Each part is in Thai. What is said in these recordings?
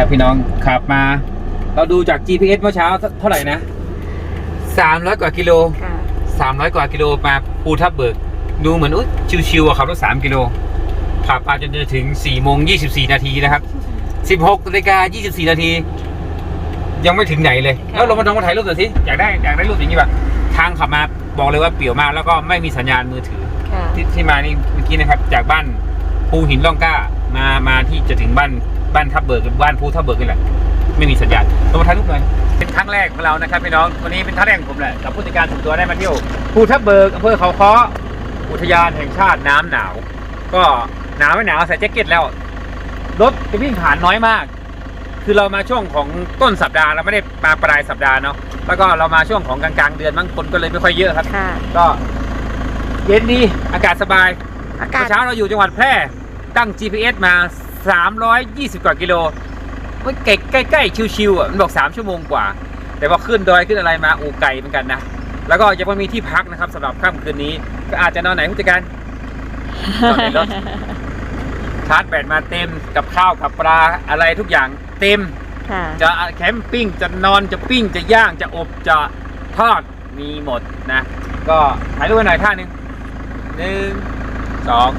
ครับพี่น้องขับมา เราดูจาก GPS เมื่อเช้าเท่าไหร่นะ300กว่ากิโลค่ะ300กว่ากิโลมาภูทับเบิก ดูเหมือนอุ๊ยชิวๆอะขับรถ3กิโลขับมาจนจะถึง4โมง24นาทีนะครับ16นาฬิกา24นาที ยังไม่ถึงไหนเลย แล้วลงมาลองมาถ่ายรูปหน่อยสิอยากได้อยากได้รูปอย่างนี้ป่ะทางขับมาบอกเลยว่าเปี่ยวมากแล้วก็ไม่มีสัญญาณมือถือค่ะ ที่ที่มานี่เมื่อกี้นะครับ จากบ้านภูหินล่องกล้ามามาที่จะถึงบ้าน บ้านทับเบิกบ้านภูทับเบิกนี่แหละไม่มีสัญญาณลงมาถ่ายรูปหน่อยเป็นครั้งแรกของเรานะครับพี่น้องวันนี้เป็นครั้งแรกของผมแหละกับผู้จัดการส่วนตัวได้มาเที่ยวภูทับเบิกอำเภอเขาค้ออุทยานแห่งชาติน้ำหนาว ก็หนาวไม่หนาวใส่แจ็คเก็ตแล้วรถจะวิ่งผ่านน้อยมาก คือเรามาช่วงของต้นสัปดาห์เราไม่ได้มาปลายสัปดาห์เนาะแล้วก็เรามาช่วงของกลางๆเดือนบางคนก็เลยไม่ค่อยเยอะครับค่ะก็เย็นดีอากาศสบายอากาเมื่ศอเช้าเราอยู่จังหวัดแพร่ตั้ง GPS มา 320 กว่ากิโลมันใกล้ใกล้ๆชิวๆอะมันบอก 3 ชั่วโมงกว่า แต่ว่าขึ้นดอยขึ้นอะไรมาอูไก่เหมือนกันนะ แล้วก็ยังไม่มีที่พักนะครับสำหรับค่ำคืนนี้ ก็อาจจะนอนไหนผู้จัดการนอนในรถชาร์จแบตมาเต็มกับข้าวกับปลาอะไรทุกอย่างเต็มค่ะจะแคมปิ้งจะนอนจะปิ้งจะย่างจะอบจะทอดมีหมดนะ ก็ถ่ายรูปกันหน่อยท่าหนึ่งหนึ่งสอง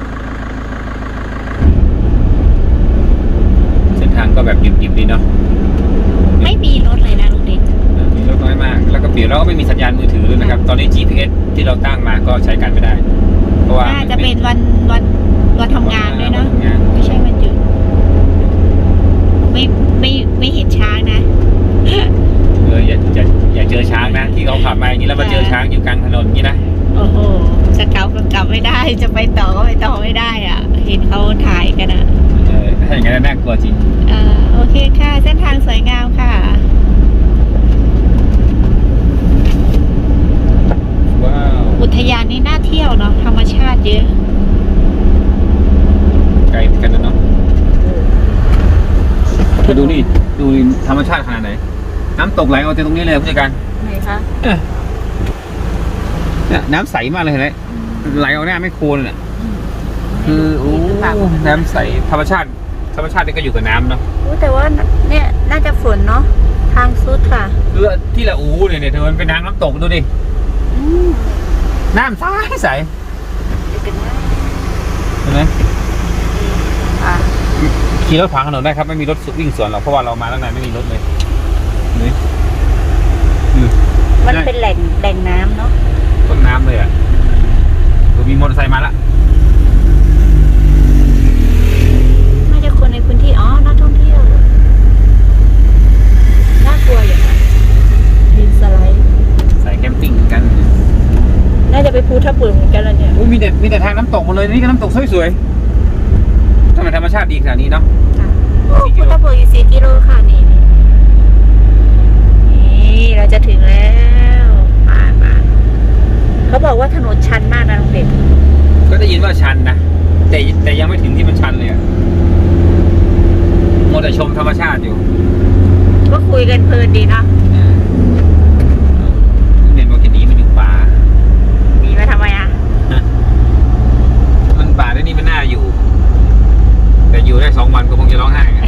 เส้นทางก็ แบบดิบๆดีเนาะไม่มีรถเลยนะลุงเด็กเออมีรถน้อยมาก แล้วก็เปลี่ยนแล้วก็ไม่มีสัญญาณมือถือด้วยนะครับ ตอนนี้ GPS ที่เราตั้งมาก็ใช้การไม่ได้ เพราะว่าน่าจะเป็นวันวันวันทำงานด้วยเนาะวัทำงานไม่ใช่วันหยุดไม่ไม่ไม่เห็นช้างนะเอออย่าอย่าอย่าเจอช้างนะ ที่เขาขับมาอย่างนี้แล้วมาเจอช้างอยู่กลางถนนอย่างนี้นะโอ้โหจะกลับก็กลับไม่ได้จะไปต่อก็ไปต่อไม่ได้อะ เห็นเขาถ่ายกันอะเออ ถ้าอย่างนั้นน่ากลัวจริงอ่าโอเคค่ะ เส้นทางสวยงามค่ะ ว้าวอุทยานนี่น่าเที่ยวเนาะธรรมชาติเยอะ ไกลเหมือนกันนะเนาะมาดูนี่ดูธรรมชาติขนาดไหน น้ำตกไหลออกจากตรงนี้เลยผู้จัดการไหนคะเนี่ยน้ำใสมากเลยเห็นไหมไหลออกหน้าไม่โคลนเลยน่ะคือโอ้น้ำใสธรรมชาติ ธรรมชาตินี่ก็อยู่กับน้ำเนาะแต่ว่าเนี่ยน่าจะฝนเนาะทางสุดค่ะคือที่ละอูเนี่ยเนี่ยเธอมันเป็นทางน้ำตกดูดิอืมน้ำใสใสเดี๋ยวกันนะเห็นไหมอะขี่รถขวางถนนได้ครับไม่มีรถวิ่งสวนหรอกเพราะว่าเรามาตั้งนานไม่มีรถเลยนี่อืมมันเป็นแหล่งแหล่งน้ำเนาะต้นน้ำเลยอะดูมีมอเตอร์ไซค์มาละ น่าจะคนในพื้นที่ อ๋อ นักท่องเที่ยว น่า กลัวอย่างนั้นดินสไลด์ใส่แคมปิ้งกันน่าจะไปภูทับเบิกเหมือนกันแล้วเนี่ยอุ้ยมีแต่มีแต่ทางน้ำตกหมดเลยนี่ก็น้ำตกสวยๆทำไมธรรมชาติดีขนาดนี้เนาะโอ้ภูทับเบิกอีกสี่กิโลค่ะนี่นี่นี่เราจะถึงแล้วมามาเขาบอกว่าถนนชันมากนะลุงเด็กก็ได้ยินว่าชันนะแต่แต่ยังไม่ถึงที่มันชันเลยอะโมวแต่ชมธรรมชาติอยู่ ก็คุยกันเพลินดีเนาะ เด่นบอกจะหนีมันอยู่ป่า มีมาทำไมอะ มันป่าได้นี่มันน่าอยู่ แต่อยู่ได้สองวันก็คงจะร้องไห้อะ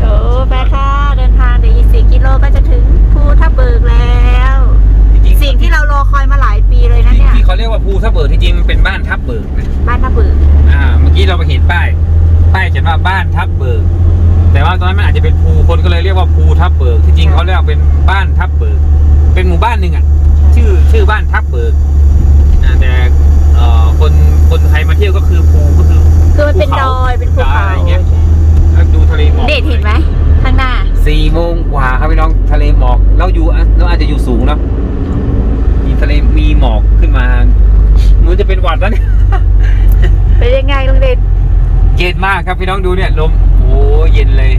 โอ้ไปค่ะเดินทางเดี๋ยวอีกสี่กิโลก็จะถึงภูทับเบิกแล้ว จริงๆ สิ่งที่เรารอคอยมาหลายปีเลยนะเนี่ย ที่เขาเรียกว่าภูทับเบิกที่จริงมันเป็นบ้านทับเบิกนะ บ้านทับเบิก อ่า เมื่อกี้เราไปเห็นป้าย ป้ายเขียนว่าบ้านทับเบิก แต่ว่าตอนนั้นมันอาจจะเป็นภูคนก็เลยเรียกว่าภูทับเบิก ที่จริงเขาเรียกว่าเป็นบ้านทับเบิก เป็นหมู่บ้านหนึ่งอะ ชื่อชื่อบ้านทับเบิกอ่าแต่เอ่อคนคนไทยมาเที่ยวก็คือภูก็คือ คือมันเป็นดอยเป็นภูเขา อะไรอย่างเงี้ย แล้วดูทะเลหมอก เด็ดเห็นไหมข้างหน้า สี่โมงกว่าครับพี่น้องทะเลหมอก เราอยู่อะเราอาจจะอยู่สูงเนาะมีทะเลมีหมอกขึ้นมาเหมันจะเป็นหวัดแล้วเนี่ยเป็นยังไงลุงเด่นเย็นมากครับพี่น้องดูเนี่ยลมโอ้เย็นเลย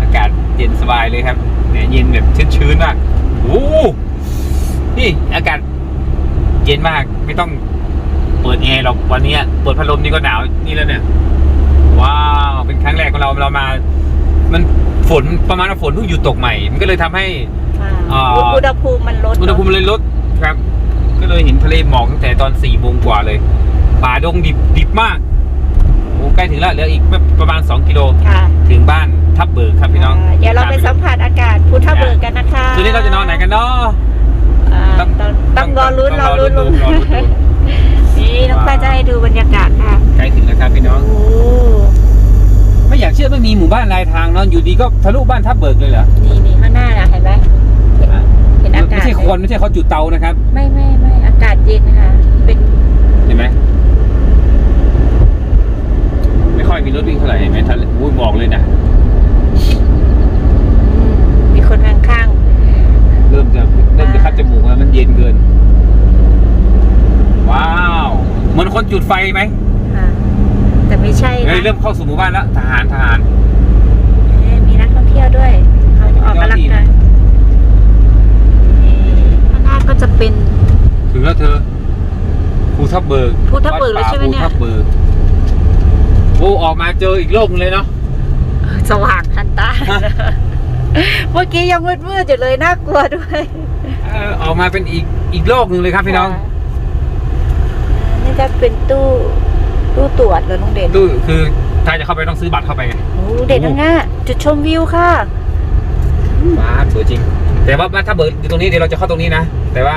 อากาศเย็นสบายเลยครับเนี่ยเย็นแบบชื้นๆมากโอ้นี่อากาศเย็นมากไม่ต้องเปิดแอร์หรอกวันเนี้ยเปิดพัดลมนี่ก็หนาวนี่แล้วเนี่ย ว้าว เป็นครั้งแรกของเราเรามา มัน ฝนประมาณว่าฝนเพิ่งหยุดตกใหม่ มันก็เลยทำให้ อ่า อุณหภูมิมันลดอุณหภูมิเลยลดครับ ก็เลยเห็นทะเลหมอกตั้งแต่ตอนสี่โมงกว่าเลย ป่าดงดิบดิบมากโอ้อ้ใกล้ถึงแล้วเหลืออีกประมาณ 2 กิโล ค่ะถึงบ้านทับเบิกครับพี่น้องเดี๋ยวเราไปสัมผัสอากาศภูทับเบิกกันนะคะคืนนี้เราจะนอนไหนกันเนาะ อ่าต้องต้องรอลุ้นรอลุ้นรอลุ้น บ้านรายทางเนาะอยู่ดีก็ทะลุบ้านทับเบิกเลยเหรอนี่นี่ข้างหน้านะเห็นไหมเห็นเห็นอากาศไม่ใช่คนไม่ใช่เขาจุดเตานะครับ ไม่ไม่ไม่อากาศเย็นค่ะ เป็นเห็นไหมไม่ค่อยมีรถวิ่งเท่าไหร่เห็นไหมทะเลอุ้ยหมอกเลยนะอืมมีคนข้างเริ่มจะเริ่มจะคัดจมูกแล้วมันเย็นเกิน ว้าวเหมือนคนจุดไฟไหมๆค่ะแต่ไม่ใช่เฮ้ยนะเริ่มเข้าสู่หมู่บ้านแล้วทหารทหาร เอ๊ะมีนักท่อง เที่ยวด้วย เขาจะออกกำลังกายนี่ข้างหน้าก็จะเป็น ถึงแล้วเธอภูทับเบิกภูทับเบิกเลยใช่ไหมเนี่ยภูทับเบิกโอ้ออกมาเจออีกโลกหนึงเลยเนาะสว่างทันตา เมื่อกี้ยังมืดๆอยู่เลยน่ากลัวด้วยเออออกมาเป็นอีกอีกโลกหนึ่งเลยครับพี่น้อง นี่จะเป็นตู้ตู้ตรวจเลยน้องเด่นดูคือ ถ้าจะเข้าไปต้องซื้อบัตรเข้าไปไงโอ้เด่นข้างหน้าจุดชมวิวค่ะว้าสวยจริง แต่ว่าถ้าเบิร์อยู่ตรงนี้เดี๋ยวเราจะเข้าตรงนี้นะ แต่ว่า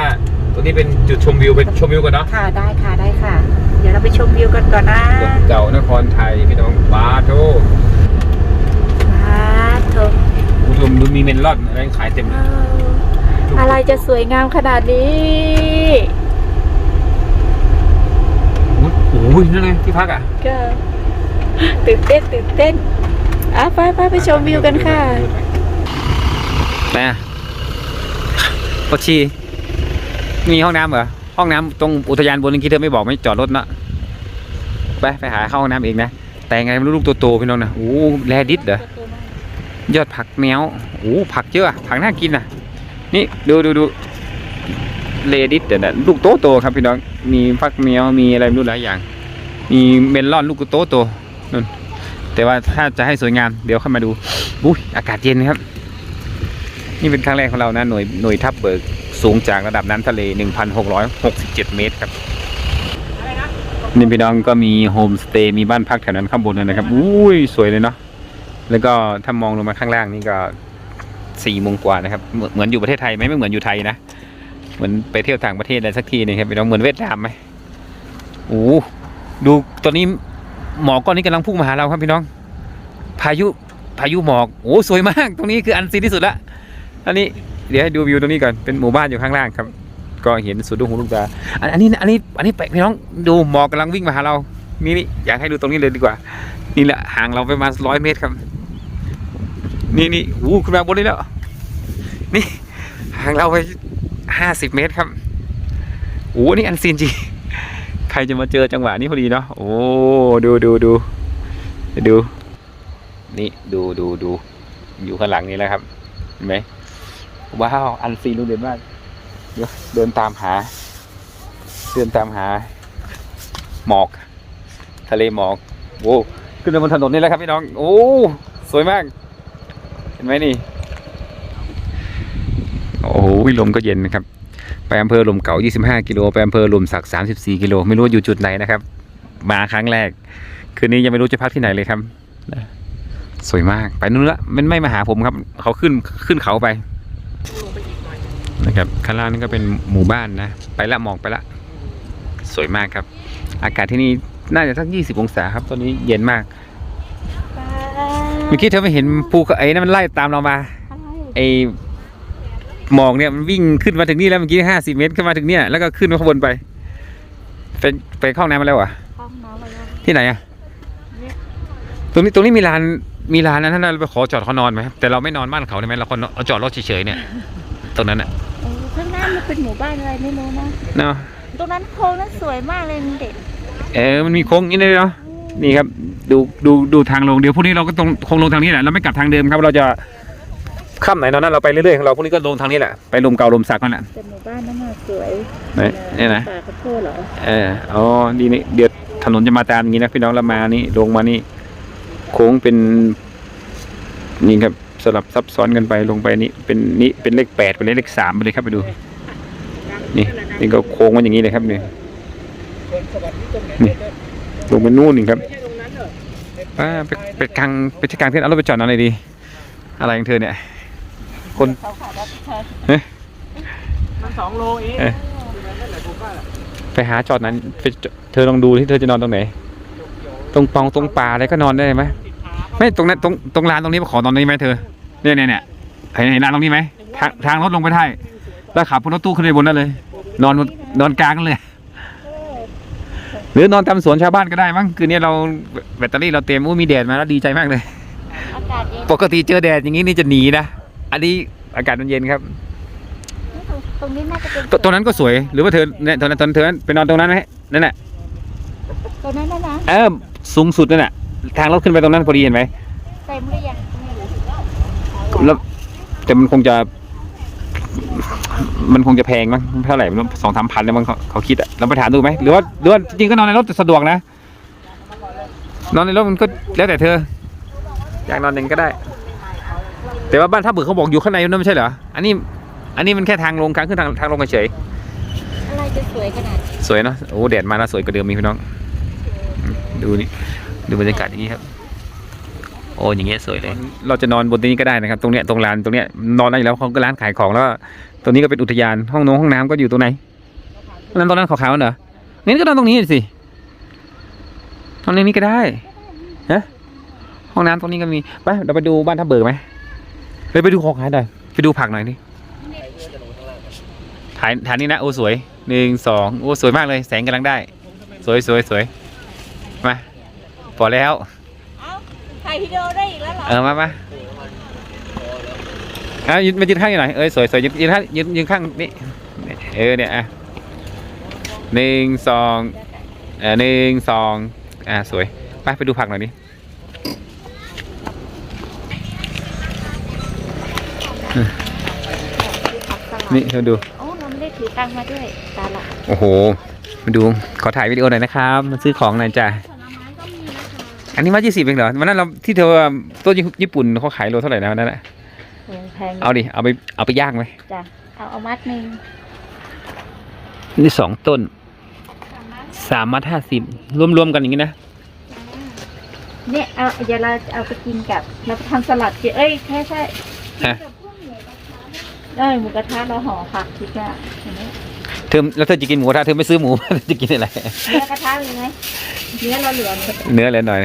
ตรงนี้เป็นจุดชมวิวเป็นชมวิวก่อนเนาะค่ะได้ค่ะได้ค่ะ เดี๋ยวเราไปชมวิวกันก่อนนะเก่านครไทยพี่น้องว้าโธว้าวโถคุณผู้ชมดูมีเมนลอนอะไรขายเต็มเลยอะไรจะสวยงามขนาดนี้โอ้ยนั่นไงที่พักอะก็ ตื่นเต้นตื่นเต้นอะไปไปไปชมวิวกันค่ะไปอะปชีมีห้องน้ำเหรอ ห้องน้ำตรงอุทยานบนเมื่อกี้เธอไม่บอกไม่จอดรถนะไปไปหาเข้าห้องน้ำเองนะ แต่ไงม่รู้ลูกตัวโตพี่น้องนะโอ้แลดิสเหรอยอดผักแมวโอ้ผักเยอะอผักน่ากินอะ นี่ดูดูดูเลดิสเดี๋ยวนะลูกโตโตครับพี่น้อง มีผักแมวมีอะไรไม่รู้หลายอย่าง มีเมลอนลูกโตโต นั่นแต่ว่าถ้าจะให้สวยงามเดี๋ยวเข้ามาดูอุ้ยอากาศเย็นครับ นี่เป็นครั้งแรกของเรานะหน่วยหน่วยทับเบิกสูงจากระดับน้ำทะเล 1,667 เมตรครับนี่พี่น้องก็มีโฮมสเตย์มีบ้านพักแถวนั้นข้างบนเลยนะครับอุ้ยสวยเลยเนาะแล้วก็ถ้ามองลงมาข้างล่างนี่ก็สี่โมงกว่านะครับ เหมือนเหมือนอยู่ประเทศไทยไหมไม่เหมือนอยู่ไทยนะเหมือนไปเที่ยวต่างประเทศอะไรสักทีหนึงครับพี่น้องเหมือนเวียดนามไหมโอ้โหดูตอนนี้ หมอกก้อนนี้กำลังพุ่งมาหาเราครับพี่น้อง พายุพายุหมอกโอ้สวยมาก ตรงนี้คืออันซีนที่สุดละอันนี้เดี๋ยวให้ดูวิวตรงนี้ก่อนเป็นหมู่บ้านอยู่ข้างล่างครับ ก็เห็นสุดลูกหูลูกตาอันอันนี้อันนี้อันนี้แปลกพี่น้องดูหมอกกำลังวิ่งมาหาเรานี่นี่อยากให้ดูตรงนี้เลยดีกว่า นี่แหละห่างเราไปประมาณร้อยเมตรครับ นี่นี่อู้ขึ้นมาบนนี้แล้ว นี่ห่างเราไปห้าสิบเมตรครับโอ้นี่อันซีนจริง ครจะมาเจอจังหวะนี้พอดีเนาะโอ้ดูดูดูดู นี่ดูดูดูอยู่ข้างหลังนี่แหละครับเห็นไหมว้าวอันซีนดูเด่นมากเดี๋ยวเดินตามหา เดินตามหา หมอก ทะเลหมอกโอ้ขึ้นมาบนถนนนี่แล้วครับพี่น้อง โอ้สวยมาก เห็นไหมนี่ โอ้โหลมก็เย็นนะครับ ไปอำเภอลมเก่า 25 กิโลไปอำเภอลมสัก 34 กิโล ไม่รู้ว่าอยู่จุดไหนนะครับ มาครั้งแรก คืนนี้ยังไม่รู้จะพักที่ไหนเลยครับนะสวยมาก ไปนู่นละมันไม่มาหาผมครับ เขาขึ้นขึ้นเขาไป นะครับข้างล่างนี่ก็เป็นหมู่บ้านนะ ไปละมองไปละ สวยมากครับ อากาศที่นี่น่าจะสัก 20 องศาครับ ตอนนี้เย็นมาก เมื่อกี้เธอไม่เห็นภูเขาไอ้นั่นมันไล่ตามเรามา ไอ้ หมอกเนี่ยมันวิ่งขึ้นมาถึงนี่แล้วเมื่อกี้ห้าสิบเมตรขึ้นมาถึงเนี่ยแล้วก็ขึ้นมาข้างบนไป ไปไปเข้าห้องน้ำมาแล้วเหรอะห้องน้ำอะไรนะที่ไหนอะเนี่ยตรงนี้ตรงนี้มีลานมีลานนะท่านเราไปขอจอดเขานอนไหมแต่เราไม่นอนบ้านเขาได้ไหมเราคนเอาจอดรถเฉยๆเนี่ย ตรงนั้นอะโอ้ข้างหน้ามันเป็นหมู่บ้านอะไรไม่รู้นะเนาะตรงนั้นโค้งนั้นสวยมากเลยเด็ดเออมันมีโค้งอย่างนี้เลยเนาะนี่ครับ ดูดูดูทางลงเดี๋ยวพรุ่งนี้เราก็ตรงคงลงทางนี้แหละเราไม่กลับทางเดิมครับเราจะ ข้ามไหนนอนนั้นเราไปเรื่อยๆของเราพรุ่งนี้ก็ลงทางนี้แหละไปลมเก่าลมสักนั่นแหละแต่หมู่บ้านนั้นน่ะสวยไหนเนี่ยนะป่าข้าวโพดเหรอเอออ๋อดีนี่เดี๋ยวถนนจะมาตามอย่างนี้นะพี่น้องเรามานี่ลงมานี่โค้งเป็นนี่ครับสลับซับซ้อนกันไปลงไปนี่เป็นนี่เป็นเลขแปดเป็นเลขสามไปเลยครับไปดู นี่นี่ก็โค้งมันอย่างนี้เลยครับเนี่ยนี่ลงไปนู่นนี่ครับอ่าไปไปกลางไปที่กลางเทนเอารถไปจอดนอนเลยดี อะไรของเธอเนี่ย คนเขาขายรับใช้เอ๊ะมันสองโลเองเอ๊ะไปหาจอดนั้นไปจอดเธอลองดูที่เธอจะนอนตรงไหน ตรงปองตรงป่าอะไรก็นอนได้ไหมไม่ตรงนั้นตรงตรงลานตรงนี้มาขอนอนนี้ไหมเธอเนี่ยเนี่ยเนี่ยเห็นเห็นลานตรงนี้ไหมทางทางรถลงไปได้แล้วขับรถตู้ขึ้นไปบนนั้นเลย นอนบนนอนกลางนั่นเลย หรือนอนตามสวนชาวบ้านก็ได้มั้งคืนนี้เราแบตเตอรี่เราเต็มอู้มีแดดมาแล้วดีใจมากเลยอากาศเย็นปกติเจอแดดอย่างนี้นี่จะหนีนะ อันนี้อากาศมันเย็นครับ ตรงนี้น่าจะเป็นตตรงนั้นก็สวยหรือว่าเธอเนี่ยตอนนั้นตอนเธอไปนอนตรงนั้นไหมนั่นแหละตรงนั้นนะนะเออสูงสุดนั่นแหละทางรถขึ้นไปตรงนั้นพอดีเห็นไหมเต็มหรือยังไม่รู้แล้วแต่มันคงจะ มันคงจะแพงมั้งเท่าไหร่ไม่รู้สองสามพันแล้วมั้งเขาเขาคิดอะเราไปถามดูไหมหรือว่าหรือว่าจริงๆก็นอนในรถสะดวกนะ นอนในรถมันก็แล้วแต่เธอ อยากนอนเองก็ได้ แต่ว่าบ้านท่าเบิกเขาบอกอยู่ข้างในนั่นไม่ใช่เหรอ อันนี้ อันนี้มันแค่ทางลงทางขึ้นทางทางลงเฉย อะไรจะสวยขนาดนี้ๆสวยเนาะ โอ้แดดมาแล้วสวยกว่าเดิมมีพี่น้อง ดูนี่ ดูบรรยากาศอย่างนี้ครับ โอ้อย่างเงี้ยสวยเลย เราจะนอนบนตรงนี้ก็ได้นะครับ ตรงเนี้ยตรงลานตรงเนี้ยนอนได้อยู่แล้วเขาก็ร้านขายของแล้วก็ตรงนี้ก็เป็นอุทยาน ห้องน้องห้องน้ำก็อยู่ตรงไหนนั้นตรงนั้นขาวๆเหรองั้นก็นอนตรงนี้สินอนในนี้ก็ได้ฮะห้องน้ำตรงนี้ก็มี ไป เราไปดูบ้านท่าเบิกไหม ไปไปดูของขายหน่อยไปดูผักหน่อยดิถ่ายถ่ายนี่นะโอ้สวยหนึ่งสองโอ้สวยมากเลยแสงกำลังได้ สวยสวยสวยมาพอแล้วเอ้าถ่ายวิดีโอได้อีกแล้วเหรอเออมามาอะยืนมายืนข้างอยู่หน่อยเอ้ยสวยสวยยืนยืนข้างยืนยืนข้างนี่เออเนี่ยอะหนึ่งสองเออหนึ่งสองอะสวยไปไปดูผักหน่อยดิ นี่เธอดู โอ้เราไม่ได้ถือตังค์มาด้วยตาละโอ้โห มาดู ขอถ่ายวิดีโอหน่อยนะครับมาซื้อของหน่อยจ้ะผลไม้ก็มีนะคะอันนี้มายี่สิบเองเหรอวันนั้นเราที่เธอตัวญี่ปุ่นเขาขายโลเท่าไหร่นะวันนั้นน่ะโอ้แพงเอาดิ เอาไป เอาไปย่างไหมจ้ะ เอาเอามัดหนึ่งนี่สองต้น สามมัดห้าสิบรวมๆกันอย่างนี้นะเนี่ยเอาเดี๋ยวเราจะเอาไปกินกับเราไปทำสลัดกินเอ้ยใช่ใช่ ฮะเอ้ยหมูกระทะเราห่อผักคิดว่าเห็นไหมเธอแล้วเธอจะกินหมูกระทะเธอไม่ซื้อหมูจะกินอะไร เนื้อกระทะมีไหมเนื้อเราเหลือเนื้อเลยหน่อย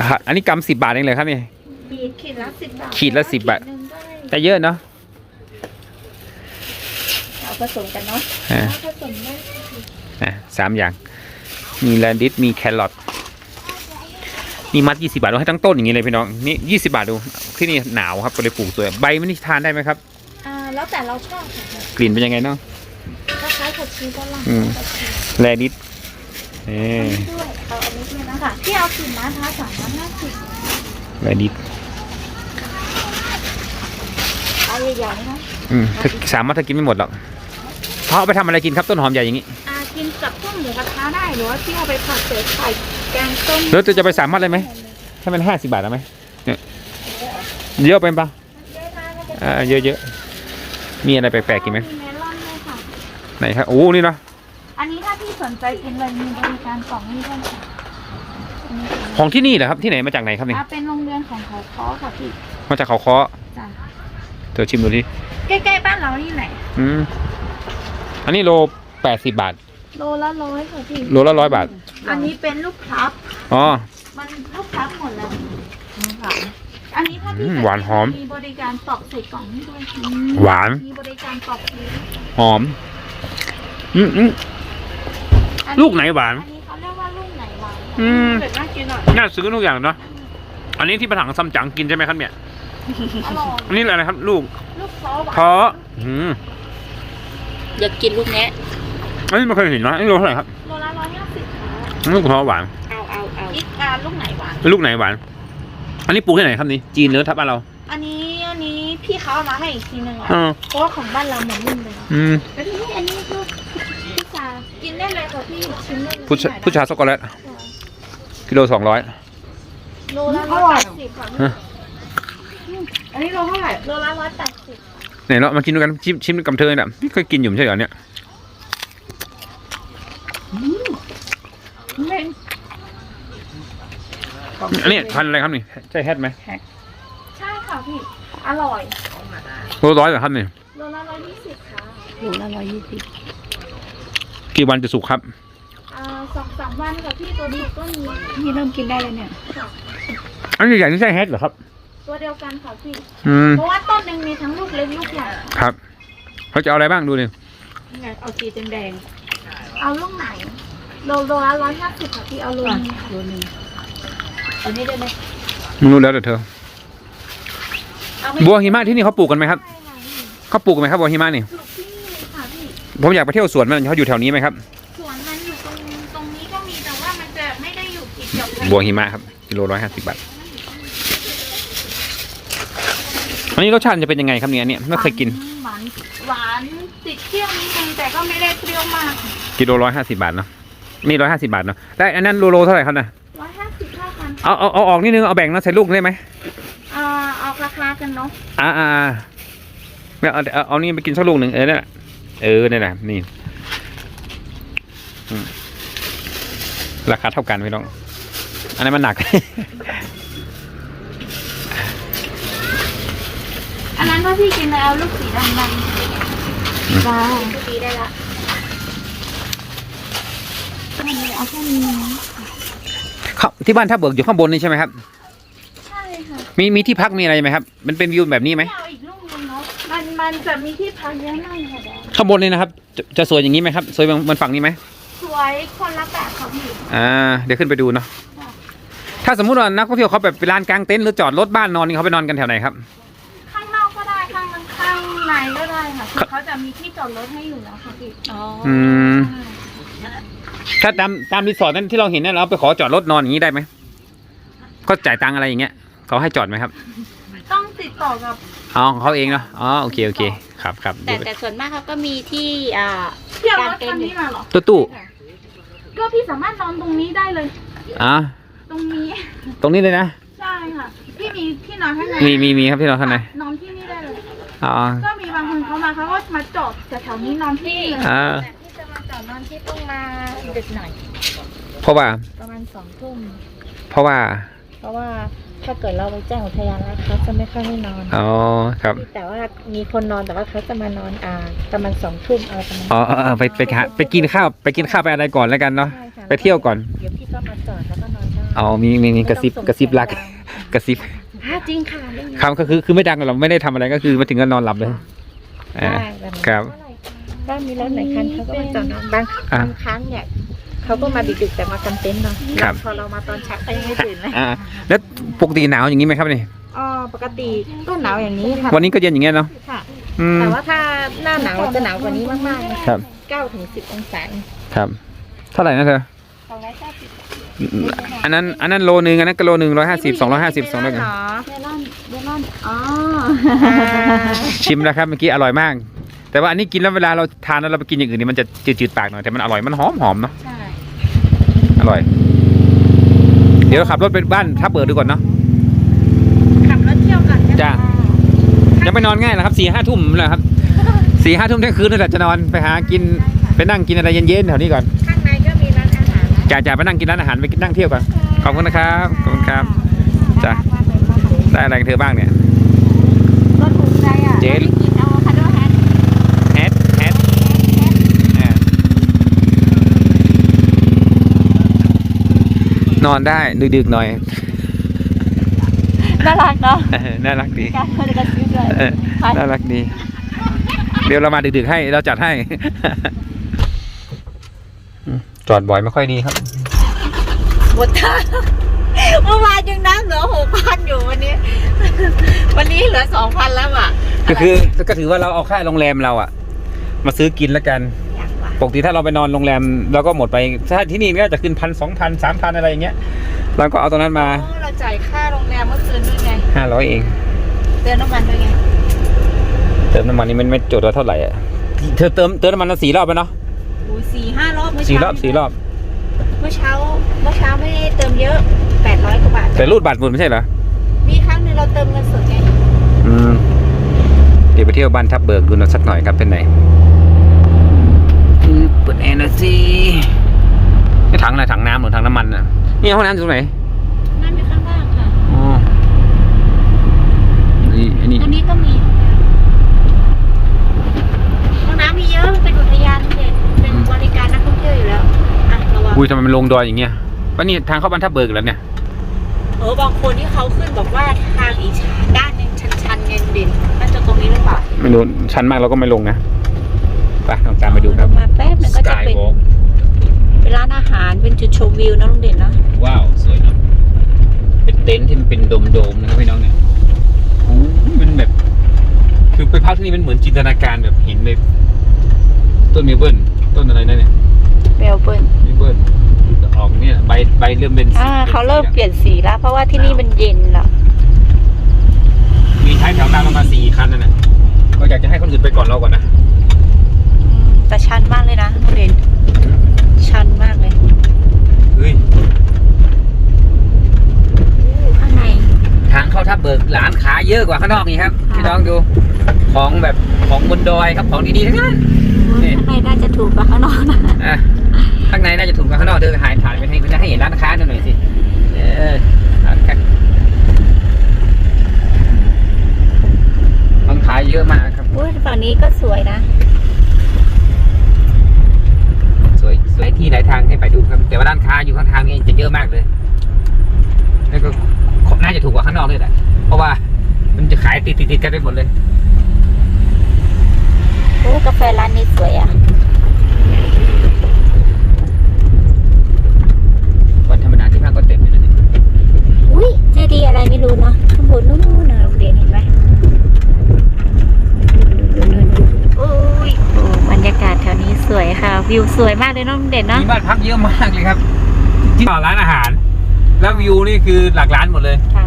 อะอันนี้กำสิบบาทเองเลยครับนี่ขีดขีดละสิบบาทขีดละ10บาท ขีดหนึ่งได้แต่เยอะเนาะเอาผสมกันเนาะอะเอาผสมได้ อะสามอย่าง มีแลนดิสมีแครอท นี่มัดยี่สิบาทเราให้ทั้งต้นอย่างนี้เลยพี่น้องนี่ยี่สิบาทดูที่นี่หนาวครับก็เลยปลูกสวยใบมันนี่ทานได้ไหมครับอ่าแล้วแต่เราชอบค่ะกลิ่นเป็นยังไงเนาะก็คล้ายผักชีฝรั่งอืมผักชีแลนดิสเออันอนี้ด้วยเอาอันนี้ด้วยนะคะที่เอาขีดม้าท้าสามร้อยห้าสิบแลนดิสเอาใหญ่ๆนะอืมเธอสามารถเธอกินไม่หมดหรอกเขาเอาไปทำอะไรกินครับต้นหอมใหญ่อย่างนี้อ่ากินกับพวกหมูกระทะได้หรือว่าที่เอาไปผัดเสริไข่ แกงส้มแล้วเธอจะไปสามารถเลยไหมให้มันห้าสิบาทเอาไหมเนี่ยเยอะไปปะอ่าเยอะเยอะๆมีอะไรแปลกๆกินไหมมีเมลอนด้วยค่ะ ไหนครับโอ้นี่เนาะอันนี้ถ้าพี่สนใจกินเลยมีบริการกล่องนี้ด้วยค่ะอันนี้ค่ะของที่นี่เหรอครับที่ไหนมาจากไหนครับนี่อ่าเป็นโรงเรียนของเขาค้อค่ะพี่มาจากเขาค้อจ้ะเธอชิมดูดิใกล้ๆบ้านเรานี่แหละอืมอันนี้โลแปดสิบบาท โลละร้อยค่ะพี่ โลละร้อยบาท อันนี้เป็นลูกพลับ อ๋อ มันลูกพลับหมดแล้วอันนี้ถ้าพี่อืมหวานหอม มีบริการตอกใส่กล่องให้ด้วยหวาน มีบริการตอกฟรีหอม อืมอืมอัลูกไหนหวาน อันนี้เขาเรียกว่าลูกไหนหวานอืมเด็ดน่ากินอะน่าซื้อทุกอย่างเนาะ อันนี้ที่ประถังซัมจั๋งกินใช่ไหมครับเนี่ย อร่อยอันนี้อะไรครับ ลูกลูกซอหวานท้ออืมอยากกินลูกเนี้ย อันนี้ไม่เคยเห็นนะอันนี้โลเท่าไหร่ครับโลละร้อยห้าสิบค่ะลูกท้อหวาน เอาเอาเอาอีกอ่าลูกไหนหวาน ลูกไหนหวาน อันนี้ปลูกที่ไหนครับนี่ จีนหรือทับบ้านเราอันนี้อันนี้พี่เขาเอามาให้อีกทีหนึ่งอะอ๋อเพราะว่าของบ้านเราเหมือนรุ่นเลยอืมแล้วทีนี้อันนี้ลูกพี่ชากินได้เลยค่ะพี่ชิมได้เลยผู้ชาผู้ชายช็อกโกแลตกิโลสองร้อยโลละร้อยแปดสิบค่ะฮะอันนี้โลเท่าไหร่โลละร้อยแปดสิบไหนเรามากินด้วยกันชิมชิมกับเธอเนี่ยไม่เคยกินอยู่ไม่ใช่เหรอเนี่ย เล่นอันนี้พันอะไรครับนี่ ใช่แฮทไหมใช่ค่ะพี่ อร่อยโลร้อยเหรอครับนี่โลละร้อยยี่สิบค่ะโลละร้อยยี่สิบกี่วันจะสุกครับอ่าสองสามวันค่ะพี่ตัวนี้ก็มีนี่เริ่มกินได้แล้วเนี่ยอันนี้ใหญ่นี่ใช่แฮทเหรอครับ ตัวเดียวกันค่ะพี่ อืมเพราะว่าต้นหนึ่งมีทั้งลูกเล็กลูกใหญ่ครับเขาจะเอาอะไรบ้างดูดินี่ไงเอาสีแดงเอาลูกไหนโลโลละร้อยห้าสิบค่ะพี่เอาโลๆอะนึงโลหนึ่ง อันนี้ได้ไหมไม่รู้แล้วแต่เธอ เอาไม่บัวหิมะที่นี่เขาปลูกกันไหมครับใช่ค่ะพี่เขาปลูกกันไหมครับบัวหิมะนี่ ปลูกที่นี่เลยค่ะพี่ ผมอยากไปเที่ยวสวนมันเขาอยู่แถวนี้ไหมครับ สวนมันอยู่ตรงตรงนี้ก็มีแต่ว่ามันจะไม่ได้อยู่ติดกับบัวหิมะครับกิโลร้อยห้าสิบบาท อันนี้รสชาติจะเป็นยังไงครับเนี่ยอันเนี่ยไม่เคยกิน หวานหวานติดเปรี้ยวนิดนึงแต่ก็ไม่ได้เปรี้ยวมาก กิโลร้อยห้าสิบาทเนาะ นี่ร้อยห้าสิบาทเนาะแล้วอันนั้นโลโลเท่าไหร่ครับนะร้อยห้าสิบ เท่ากันเอาเอาเอาออกนิดนึงเอาแบ่งแล้วใส่ลูกได้ไหมอ่าเอาราคากันเนาะอ่าอ่าอ่าไม่เอาเอาเอานี่ไปกินสักลูกหนึ่งเออนั่นแหละเออนี่นแหละนี่อืมราคาเท่ากันพี่น้อง อันนั้นมันหนัก อันนั้นถ้าพี่กินแล้วเอาลูกสีดำๆว้าวดีได้ละเอาแค่นี้นะ ครับที่บ้านท่าเบิกอยู่ข้างบนนี่ใช่ไหมครับ ใช่ค่ะมีมีที่พักมีอะไรไหมครับ มันเป็นวิวแบบนี้ไหมไม่เอาอีกลูกนึงเนาะ มันมันจะมีที่พักเยอะมากเลยค่ะแดงข้างบนนี่นะครับ จะจะสวยอย่างนี้ไหมครับ สวยเหมือนเหมือนฝั่งนี้ไหม สวยคนละแบบค่ะพี่อ่าเดี๋ยวขึ้นไปดูเนาะถ้าสมมุติว่านักท่องเที่ยวเขาแบบไปลานกลางเต็นท์หรือจอดรถบ้านนอนนี่เขาไปนอนกันแถวไหนครับ ข้างนอกก็ได้ข้างข้างในก็ได้ค่ะคือเขาจะมีที่จอดรถให้อยู่แล้วค่ะพี่อ๋ออืม ถ้าตามตามรีสอร์ทนั้นที่เราเห็นเนี่ยเราไปขอจอดรถนอนอย่างนี้ได้ไหมก็จ่ายตังค์อะไรอย่างเงี้ยเขาให้จอดไหมครับต้องติดต่อกับอ๋อของเขาเองเนาะอ๋อโอเคโอเคครับครับแต่แต่ส่วนมากเขาก็มีที่อ่าเที่ยวรถคันนี้มาเหรอตู้ตู้ก็พี่สามารถนอนตรงนี้ได้เลยอ่าตรงนี้ ตรงนี้เลยนะใช่ค่ะพี่มีที่นอนข้างในมีมีมีครับที่เราข้างในนอนที่นี่ได้เลยอ๋อก็มีบางคนเขามาเขาก็มาจอดแถวๆนี้นอนที่นี่เลย อ่าแต่ที่จะมาจอดนอนที่ต้องมาดึกหน่อย เพราะว่า ประมาณสองทุ่ม เพราะว่า เพราะว่าถ้าเกิดเราไปแจ้งอุทยานแล้วเขาจะไม่ค่อยให้นอน อ๋อ ครับ แต่ว่ามีคนนอนแต่ว่าเขาจะมานอนอ่าประมาณสองทุ่มอะไรประมาณอ๋อเออเออไปไปหาไปกินข้าวไปกินข้าวไปอะไรก่อนแล้วกันเนาะ ใช่ค่ะไปเที่ยวก่อน เดี๋ยวพี่ก็มาจอดแล้วก็นอนได้อ๋อ มีมีมีกระซิบกระซิบรัก กระซิบอ่าจริงค่ะเรื่องนี้ครับก็คือคือไม่ดังหรอกไม่ได้ทำอะไรก็คือมาถึงก็นอนหลับเลยอ่า ได้แบบนี้ครับ ก็มีรถหลายคันเขาก็มาจอดนอนบางอะบางครั้งเนี่ยเขาก็มาดึกๆแต่มากางเต็นท์เนาะครับ พอเรามาตอนเช้าก็ยังไม่ตื่นเลยอ่าแล้วปกติหนาวอย่างนี้ไหมครับนี่อ๋อปกติก็หนาวอย่างนี้ค่ะวันนี้ก็เย็นอย่างเงี้ยเนาะค่ะ อืม แต่ว่าถ้าหน้าหนาวจะหนาวกว่านี้มากๆเลยครับ เก้าถึงสิบองศาครับ เท่าไหร่นะเธอสองร้อยเก้าสิบอันนั้นอันนั้นโลนึงอันนั้นก็โลหนึ่งร้อยห้าสิบสองร้อยห้าสิบสองร้อยเหรอเดลอนเดลอนอ๋อ ชิมแล้วครับเมื่อกี้อร่อยมาก แต่ว่าอันนี้กินแล้วเวลาเราทานแล้วเราไปกินอย่างอื่นนี่มันจะจืดๆปากหน่อยแต่มันอร่อยมันหอมหอมๆเนาะใช่อร่อย เดี๋ยวเราขับรถไปบ้านทับเบิร์ดดูก่อนเนาะขับรถเที่ยวก่อนใช่ไหมจ้ายังไปนอนง่ายนะครับสี่ห้าทุ่มเลยครับสี่ห้าทุ่มเที่ยงคืนนั่นแหละจะนอนไปหากินไปนั่งกินอะไรเย็นๆแถวนี้ก่อนข้างในก็มีร้านอาหารนะจ่าจ่าไปนั่งกินร้านอาหารไปนั่งเที่ยวก่อนขอบคุณนะครับขอบคุณครับจ้ะได้อะไรกับเธอบ้างเนี่ยรถถูกใจอะเจ๊ ไม่กินเอาคาโดแฮท แฮดแฮดอ่า นอนได้ดึกๆหน่อยน่ารักเนาะเออน่ารักดีการเขาจะกระซิบเลยเออน่ารักดี เดี๋ยวเรามาดึกๆให้เราจัดให้อืมจอดบ่อยไม่ค่อยดีครับหมดท่าเมื่อวานยังน้ำเหลือหกพันอยู่วันนี้ วันนี้เหลือสองพันแล้วอะก็คือก็ถือว่าเราเอาค่าโรงแรมเราอะมาซื้อกินแล้วกันอยากว่ะ ปกติถ้าเราไปนอนโรงแรมเราก็หมดไปถ้าที่นี่ก็จะขึ้นพันสองพันสามพันอะไรอย่างเงี้ยเราก็เอาตรงนั้นมาอ๋อเราจ่ายค่าโรงแรมเมื่อคืนด้วยไงห้าร้อยเองเติมน้ำมันด้วยไงเติมน้ำมันนี่มันไม่จดว่าเท่าไหร่อะเธอเติมเติมน้ำมันมาสี่รอบไปเนาะโอ้ยสี่ห้ารอบเมื่อสี่เช้ารอบสี่รอบเมื่อเช้าเมื่อเช้าไม่ได้เติมเยอะแปดร้อยกว่าบาท แต่รูดบัตรหมดไม่ใช่เหรอมีครั้งหนึงเราเติมเงินสดไงอืมเดี๋ยวไปเที่ยวบ้านทับเบิกดูหน่อยสักหน่อยครับเป็นไหนคือ เปิดแอร์น่อยสินี่ถังอะไรถังน้ำหรือถังน้ำมันอะ นี่ห้องน้ำอยู่ตรงไหนน้ำอยู่ข้างล่างค่ะ อ๋อนี่อันนี้อันนี้ก็มีห้องน้ำมีเยอะเป็นอุทยานเด่นเป็นบริการนักท่องเที่ยวอยู่แล้วอะระวังอุ้ยทำไมมันลงดอยอย่างเงี้ยว่านี่ทางเข้าบรนทับเบิกแล้วเนี่ยเออบางคนที่เขาขึ้นบอกว่าทางอีกด้านหนึงชันทันเงินดินน่าจะตรงนี้หรือเปล่าไม่รู้ชั้นมากเราก็ไม่ลงนะ ไปลองตามไปดูครับลงมาแป๊บนึงก็จะเป็น Skywalk เป็นร้านอาหารเป็นจุดชมวิวนะลุงเด่นนะว้าว สวยเนาะเป็นเต็นท์ที่มันเป็นโดมโดมๆนะครับพี่น้องเนี่ยโอ้ยมันแบบ คือไปพักที่นี่มันเหมือนจินตนาการแบบเห็นเลยต้นเมเบิลต้นอะไรนั่นเนี่ยเมลเบิร์นเมเบิลออกเนี่ยใบใบเริ่มเป็นสีอ่าเขาเริ่มเปลี่ยนสีแล้ว เพราะว่าที่นี่มันเย็นแล้วมีท้ายแถวตามเรามาสี่คันนั่นน่ะก็อยากจะให้คนอื่นไปก่อนเราก่อนนะอืม แต่ชันมากเลยนะลุงเด่นชันมากเลยเฮ้ยข้างในทางเข้าทับเบิกร้านค้าเยอะกว่าข้างนอกนี่ครับค่ะพี่น้องดูของแบบของบนดอยครับของดีๆทั้งนั้นนี่ข้างในน่าจะถูกกว่าข้างนอกนะอะข้างในน่าจะถูกกว่าข้างนอกเธอถ่ายถ่ายไปให้คุณจะให้เห็นร้านค้าหน่อยสิเออร้านค้าของขายเยอะมากครับอุ้ยฝั่งนี้ก็สวยนะ สวยสวยที่หลายทางให้ไปดูครับ แต่ว่าร้านค้าอยู่ข้างทางนี่จะเยอะมากเลย แล้วก็ของน่าจะถูกกว่าข้างนอกเลยแหละเพราะว่ามันจะขายติดติดติดกันไปหมดเลยโอ้กาแฟร้านนี้สวยอะวันธรรมดาที่ภาคก็เต็มเลยนะเนี่ยอุ้ยเจดีย์อะไรไม่รู้เนาะข้างบนนู้นนะลุงเด่นเห็นไหมโอ้ยโอ้บรรยากาศแถวนี้สวยค่ะ วิวสวยมากเลยเน้องเด่นเนาะมีบ้านพักเยอะมากเลยครับที่ร้านอาหาร แล้ววิวนี่คือหลักล้านหมดเลย ค่ะ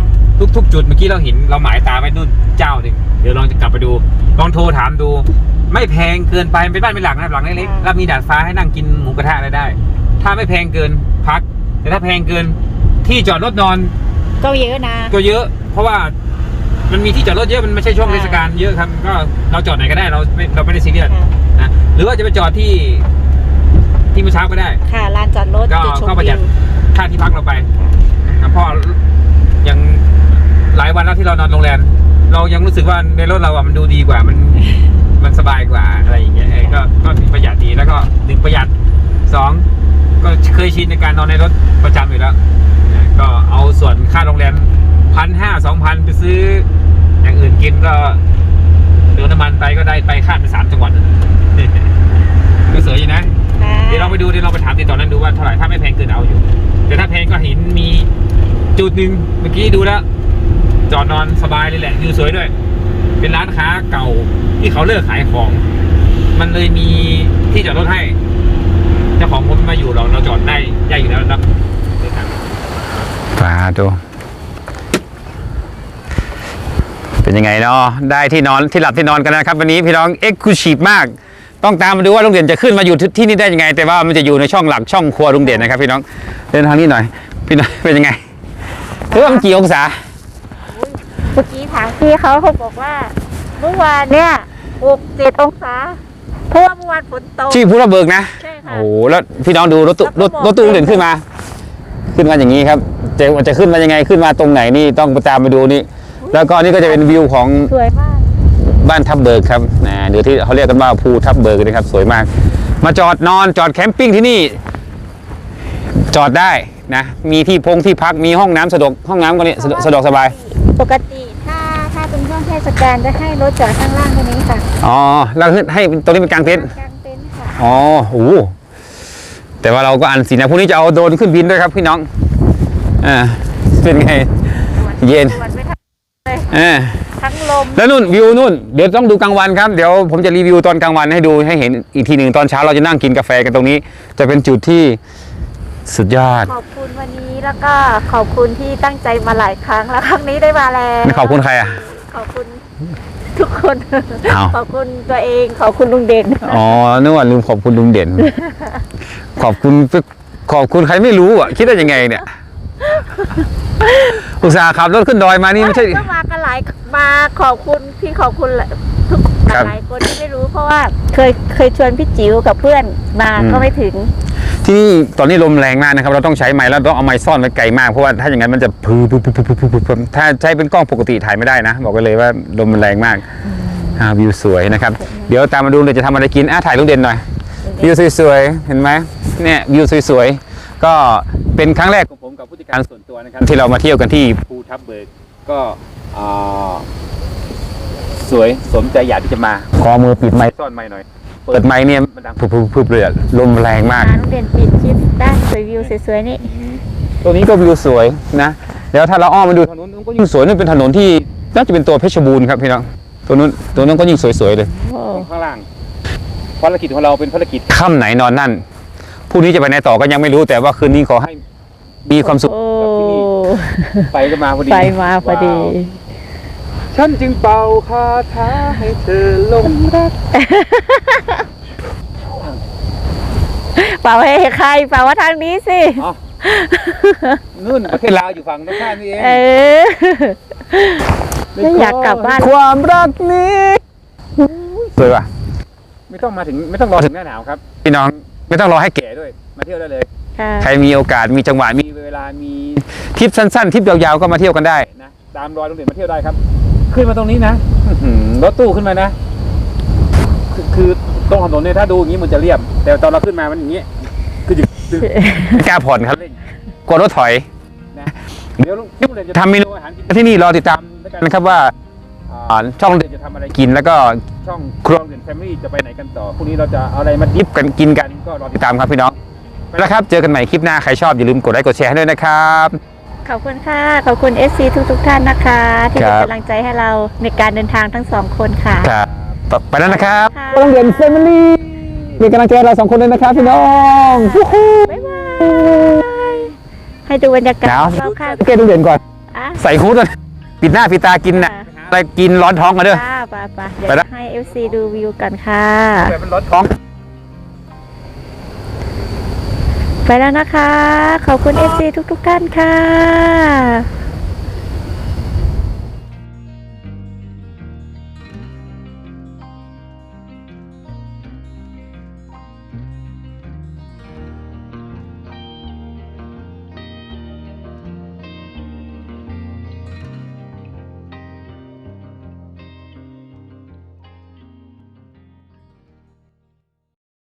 ทุกๆ จุดเมื่อกี้เราเห็นเราหมายตาไว้นู่นเจ้าหนึ่งเดี๋ยวลองจะกลับไปดู ลองโทรถามดู ไม่แพงเกินไปเป็นบ้านเป็นหลังนะครับหลังเล็กๆแล้วมีดาดฟ้าให้นั่งกินหมูกระทะอะไรได้ ถ้าไม่แพงเกินพัก แต่ถ้าแพงเกินที่จอดรถนอน ก็เยอะนะ ก็เยอะ เพราะว่ามันมีที่จอดรถเยอะมันไม่ใช่ช่วงอ่าเทศกาลเยอะครับ ก็เราจอดไหนก็ได้เราไม่เราไม่ได้ซีเรียส ค่ะ นะหรือว่าจะไปจอดที่ ที่เมื่อเช้าก็ได้ ค่ะลานจอดรถก็จุดชมก็ประหยัวิดวค่าที่พักเราไปนะเพราะยังหลายวันแล้วที่เรานอนโรงแรมเรายังรู้สึกว่าในรถเราอะมันดูดีกว่ามัน มันสบายกว่าอะไรอย่างเงี้ยเออก็ก็ประหยัดดีแล้วก็หนึ่งประหยัดสองก็เคยชินในการนอนในรถประจำอยู่แล้วนะก็เอาส่วนค่าโรงแรมพันห้าสองพันไปซื้ออย่างอื่นกินก็เติมน้ำมันไปก็ได้ไปข้ามไปสามจังหวัดก็สวยอยู่นะค่ะเดี๋ยวเราไปดูเดี๋ยวเราไปถามติดต่อนั้นดูว่าเท่าไหร่ถ้าไม่แพงเกินเอาอยู่ แต่ถ้าแพงก็เห็นมีจุดหนึ่งเมื่อกี้ดูแล้ว จอดนอนสบายเลยแหละวิวสวยด้วย เป็นร้านค้าเก่าที่เขาเลิกขายของ มันเลยมีที่จอดรถให้เจ้าของผมมาอยู่เราเราจอดได้ได้อยู่แล้วนะปาดู เป็นยังไงเนาะได้ที่นอนที่หลับที่นอนกันนะครับ วันนี้พี่น้องเอ็กซ์คลูซีฟมาก ต้องตามมาดูว่าลุงเด่นจะขึ้นมาอยู่ที่ที่นี่ได้ยังไง แต่ว่ามันจะอยู่ในช่องหลักช่องครัวลุงเด่นนะครับ พี่น้องเดินทางนี้หน่อย พี่น้องเป็นยังไงเพิ่มกี่องศาเมื่อกี้ถามพี่เขาเขาบอกว่า เมื่อวานเนี่ยหกเจ็ดองศาเพราะว่าเมื่อวานฝนตกที่ภูระเบิกนะใช่ค่ะโอ้โหแล้วพี่น้องดูรถตู้รแล้ถวก็บอกรถตู้ลุงเด่นขึ้นมา ขึ้นมาอย่างนี้ครับจะจะขึ้นมายังไงขึ้นมาตรงไหนนี่ต้องไปตามไปดูนี่ แล้วก็นี่ก็จะเป็นวิวของสวยมากบ้านทับเบิกครับนะเดี๋ยวที่เขาเรียกกันว่าภูทับเบิกนะครับ สวยมาก มาจอดนอนจอดแคมปิ้งที่นี่ จอดได้นะ มีที่พงที่พักมีห้องน้ำสะดวกห้องน้ำก็นี่สะดวกสะดวกสบาย ปกติถ้าถ้าเป็นช่วงเทศกาลจะให้รถจอดข้างล่างตรงนี้ค่ะอ๋อแล้วให้ตรงนี้เป็นกลางเต็นท์กลางเต็นท์ค่ะอ๋อโอ้โหแต่ว่าเราก็อันสินะพรุ่งนี้จะเอาโดรนขึ้นบินด้วยครับพี่น้องอ่าเป็นไง เย็น สวนไม่ทันอ่าทั้งลม แล้วนู่นวิวนู่นเดี๋ยวต้องดูกลางวันครับเดี๋ยวผมจะรีวิวตอนกลางวันให้ดูให้เห็นอีกทีหนึ่งตอนเช้าเราจะนั่งกินกาแฟกันตรงนี้ จะเป็นจุดที่สุดยอด ขอบคุณวันนี้แล้วก็ขอบคุณที่ตั้งใจมาหลายครั้งแล้วครั้งนี้ได้มาแล้วไม่ขอบคุณใครอะ ขอบคุณทุกคนเอาขอบคุณตัวเอง ขอบคุณลุงเด่น อ๋อนึกว่าลืมขอบคุณลุงเด่น ขอบคุณขอบคุณใครไม่รู้อะคิดได้ยังไงเนี่ย อุตส่าห์ขับรถขึ้นดอยมานี่ไม่ใช่ ก็มากันหลายมาขอบคุณพี่ขอบคุณทุกครับหลายคนที่ไม่รู้เพราะว่าเคยเคยชวนพี่จิ๋วกับเพื่อนมาอืม ก็ไม่ถึง ที่นี่ตอนนี้ลมแรงมากนะครับ เราต้องใช้ไม้แล้วต้องเอาไม้ซ่อนไว้ไกลมากเพราะว่าถ้าอย่างนั้นมันจะพือพือพือพือพือพือถ้าใช้เป็นกล้องปกติถ่ายไม่ได้นะ บอกไปเลยว่าลมมันแรงมากอ่าวิวสวยนะครับ เดี๋ยวตามมาดูเดี๋ยวจะทำอะไรกินอะถ่ายลุงเด่นหน่อยวิวสวยๆเห็นไหมเนี่ยวิวสวยก็เป็นครั้งแรกของผม กับผู้จัดการส่วนตัวนะครับ ที่เรามาเที่ยวกันที่ภูทับเบิกก็อ่าสวยสมใจอยากที่จะมาขอมือปิดไม้ซ่อนไม้หน่อย เปิดไม้เนี่ยมันดังพึบๆๆเลยอะลมแรงมากน้องเด่นปิดคลิปได้สวยวิวสวยๆนี่ตัวนี้ก็วิวสวยนะแล้วถ้าเราอ้อมมาดูถนนนู้นก็ยิ่งสวยนั่นเป็นถนนที่น่าจะเป็นตัวเพชรบูรณ์ครับพี่น้องตัวนู้นตัวนู้นก็ยิ่งสวยๆเลยโอ้ข้างล่างภารกิจของเราเป็นภารกิจค่ำไหนนอนนั่นพรุ่งนี้จะไปไหนต่อก็ยังไม่รู้แต่ว่าคืนนี้ขอให้ มีความสุข โอ้กับที่นี่ไฟก็มาพอดี ไปมาพอดี ว้าวฉันจึงเป่าคาถาให้เธอหลงรักเป่าให้ใครเป่าว่าทางนี้สิ อ๋อนู่นประเทศลาวอยู่ฝั่งตรงข้ามนี่เองเออ ไม่อยากกลับบ้าน ความรักนี้สวยว่ะไม่ต้องมาถึงไม่ต้องรอถึงหน้าหนาวครับ พี่น้องไม่ต้องรอให้แก่ด้วย มาเที่ยวได้เลยค่ะ ใครมีโอกาสมีจังหวะมีเวลามีทริปสั้นๆทริปยาวๆก็มาเที่ยวกันได้นะตามรอยโรงเรียนมาเที่ยวได้ครับ ขึ้นมาตรงนี้นะอื้อหือรถตู้ขึ้นมานะคือคือตรงถนนเนี่ยถ้าดูอย่างนี้มันจะเรียบ แต่ตอนเราขึ้นมามันอย่างนี้คือจะไม่กล้าผ่อนครับกลัวรถถอยนะเดี๋ยวลุงที่โรงเรียนจะทำเมนูอาหารกินที่นี่รอติดตามแล้วกันนะครับว่าอ่าช่องโรงเรียนจะทำอะไรกินแล้วก็ช่องครัวโรงเรียนแฟมิลี่จะไปไหนกันต่อพรุ่งนี้เราจะเอาอะไรมาดิฟกันกินกันก็รอติดตามครับพี่น้อง ไปแล้วครับ เจอกันใหม่คลิปหน้า ใครชอบอย่าลืมกดไลค์กดแชร์ให้ด้วยนะครับ ขอบคุณค่ะ ขอบคุณ SC ทุกทุกๆท่านนะคะ ที่เป็นครับ กำลังใจให้เราในการเดินทางทั้งสองคนค่ะครับไปแล้วนะครับค่ะ โรงเรียนแฟมิลี่เป็นกำลังใจให้เราสองคนเลยนะครับพี่น้องบ๊ายบาย ให้ดูบรรยากาศหนาวรอบข้างเกโรงเรียนก่อน อะใส่ฮูดก่อนปิดหน้าปิดตากินน่ะอะไรกินร้อนท้องมาเด้อ ป้าป้าป้าเดี๋ยวไปละ ให้ FC ดูวิวกันค่ะ แบบเป็นร้อนท้อง ไปแล้วนะคะ ขอบคุณเอสซีทุกๆท่านค่ะ